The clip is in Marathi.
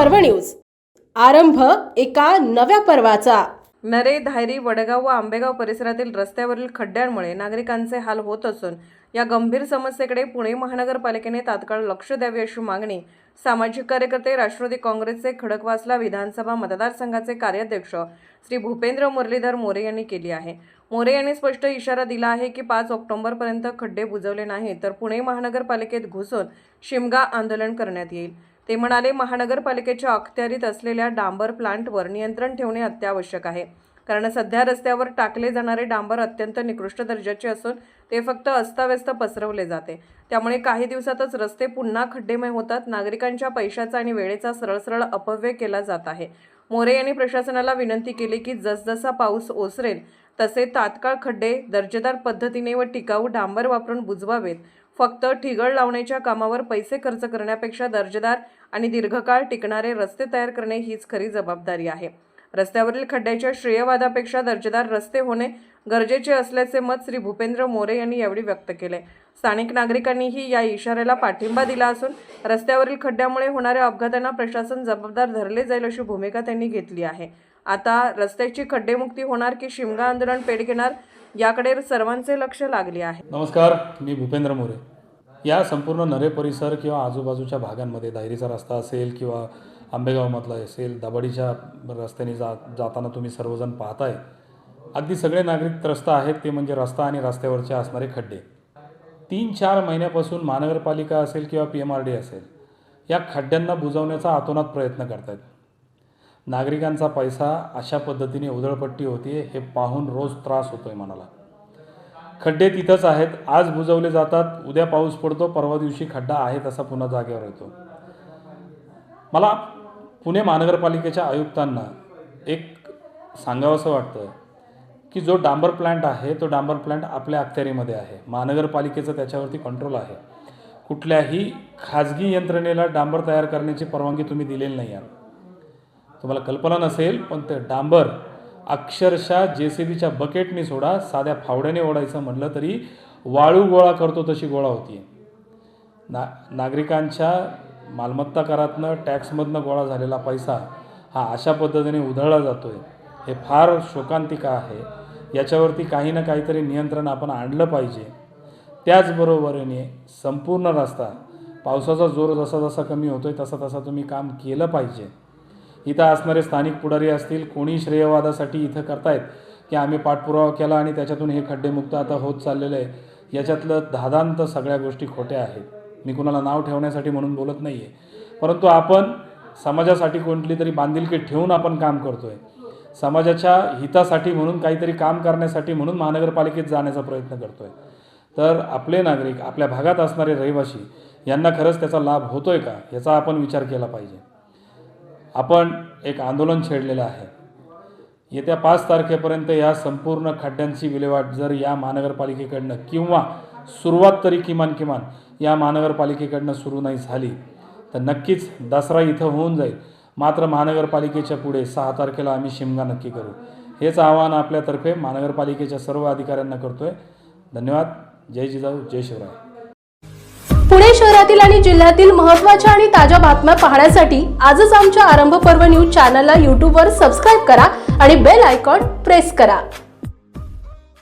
पर्व न्यूज. आरंभ एका नव्या पर्वाचा. नरे धायरी वडगाव व आंबेगाव परिसरातील रस्त्यावरील खड्ड्यांमुळे नागरिकांचे हाल होत असून या गंभीर समस्येकडे पुणे महानगरपालिकेने तात्काळ लक्ष द्यावे अशी मागणी सामाजिक कार्यकर्ते राष्ट्रवादी काँग्रेसचे खडकवासला विधानसभा मतदारसंघाचे कार्याध्यक्ष श्री भूपेंद्र मुरलीधर मोरे यांनी केली आहे. मोरे यांनी स्पष्ट इशारा दिला आहे की पाच ऑक्टोबरपर्यंत खड्डे बुजवले नाही तर पुणे महानगरपालिकेत घुसून शिमगा आंदोलन करण्यात येईल. ते म्हणाले महानगरपालिकेच्या अखत्यारीत असलेल्या डांबर प्लांटवर नियंत्रण ठेवणे अत्यावश्यक आहे. कारण सध्या रस्त्यावर टाकले जाणारे डांबर अत्यंत निकृष्ट दर्जाचे असून ते फक्त अस्ताव्यस्त पसरवले जाते. त्यामुळे काही दिवसातच रस्ते पुन्हा खड्डेमय होतात. नागरिकांच्या पैशाचा आणि वेळेचा सरळसरळ अपव्यय केला जात आहे. मोरे यांनी प्रशासनाला विनंती केली की जसजसा पाऊस ओसरेल तसे तात्काळ खड्डे दर्जेदार पद्धतीने व टिकाऊ डांबर वापरून बुजवावेत. फक्त ठिगळ लावण्याच्या कामावर पैसे खर्च करण्यापेक्षा दर्जेदार आणि दीर्घकाळ टिकणारे रस्ते तयार करणे हीच खरी जबाबदारी आहे. रस्त्यावरील खड्ड्याच्या श्रेयवादापेक्षा दर्जेदार रस्ते होणे गरजेचे असल्याचे मत श्री भूपेंद्र मोरे यांनी यावेळी व्यक्त केले. स्थानिक नागरिकांनीही या इशाऱ्याला पाठिंबा दिला असून रस्त्यावरील खड्ड्यामुळे होणाऱ्या अपघातांना प्रशासन जबाबदार धरले जाईल अशी भूमिका त्यांनी घेतली आहे. आता रस्त्याची खड्डेमुक्ती होणार की शिमगा आंदोलन पेट घेणार याकडे सर्वांचे लक्ष लागले आहे. नमस्कार मी भूपेंद्र मोरे. या संपूर्ण नरे परिसर किंवा आजूबाजूच्या भागांमध्ये दायरीचा रस्ता असेल किंवा आंबेगावमधलं असेल दबाडीच्या रस्त्याने जा जाताना तुम्ही सर्वजण पाहताय. अगदी सगळे नागरिक त्रस्त आहेत ते म्हणजे रस्ता आणि रस्त्यावरचे असणारे खड्डे. तीन चार महिन्यापासून महानगरपालिका असेल किंवा पी एम आर डी असेल या खड्ड्यांना बुजवण्याचा आतोनात प्रयत्न करतायत. नागरिकांचा पैसा अशा पद्धतीने उधळपट्टी होते हे पाहून रोज त्रास होतो आहे मनाला. खड्डे तिथंच आहेत आज बुजवले जातात उद्या पाऊस पडतो परवा दिवशी खड्डा आहे तसा पुन्हा जागेवर येतो. मला पुणे महानगरपालिकेच्या आयुक्तांना एक सांगावंसं वाटतं की जो डांबर प्लांट आहे तो डांबर प्लांट आपल्या अखत्यारीमध्ये आहे. महानगरपालिकेचं त्याच्यावरती कंट्रोल आहे. कुठल्याही खाजगी यंत्रणेला डांबर तयार करण्याची परवानगी तुम्ही दिलेली नाही आहे. तुम्हाला कल्पना नसेल पण ते डांबर अक्षरशः जे सी बीच्या बकेटनी सोडा साध्या फावड्याने ओढायचं म्हटलं तरी वाळू गोळा करतो तशी गोळा होती ना नागरिकांच्या मालमत्ता करातनं टॅक्समधनं गोळा झालेला पैसा हा अशा पद्धतीने उधळला जातो आहे हे फार शोकांतिका आहे. याच्यावरती काही ना काहीतरी नियंत्रण आपण आणलं पाहिजे. त्याचबरोबरीने संपूर्ण रस्ता पावसाचा जोर जसा जसा कमी होतो आहे तसा तसा तुम्ही काम केलं पाहिजे. इथं असणारे स्थानिक पुढारी असतील कोणी श्रेयवादासाठी इथं करतायत की आम्ही पाठपुरावा केला आणि त्याच्यातून हे खड्डेमुक्त आता होत चाललेलं आहे. याच्यातलं धादांत सगळ्या गोष्टी खोट्या आहेत. मी कुणाला नाव ठेवण्यासाठी म्हणून बोलत नाही आहे परंतु आपण समाजासाठी कोणती तरी बांधिलकी ठेवून आपण काम करतो आहे समाजाच्या हितासाठी म्हणून काहीतरी काम करण्यासाठी म्हणून महानगरपालिकेत जाण्याचा प्रयत्न करतो आहे तर आपले नागरिक आपल्या भागात असणारे रहिवासी यांना खरंच त्याचा लाभ होतो आहे का याचा आपण विचार केला पाहिजे. आपण एक आंदोलन छेडलेलं आहे. येत्या पाच तारखेपर्यंत या संपूर्ण खड्ड्यांची विल्हेवाट जर या महानगरपालिकेकडनं किंवा सुरुवात तरी किमान किमान या महानगरपालिकेकडनं सुरू नाही झाली. तर नक्कीच दसरा इथं होऊन जाईल. मात्र महानगरपालिकेच्या पुढे सहा तारखेला आम्ही शिमगा नक्की करू. हेच आवाहन आपल्यातर्फे महानगरपालिकेच्या सर्व अधिकाऱ्यांना करतोय. धन्यवाद. जय जिजाऊ. जय शिवराय. पुणे शहरातील आणि जिल्ह्यातील महत्त्वाच्या आणि ताज्या बातम्या पाहण्यासाठी आजच आमच्या आरंभ पर्व न्यूज चॅनलला यूट्यूबवर सबस्क्राईब करा आणि बेल आयकॉन प्रेस करा.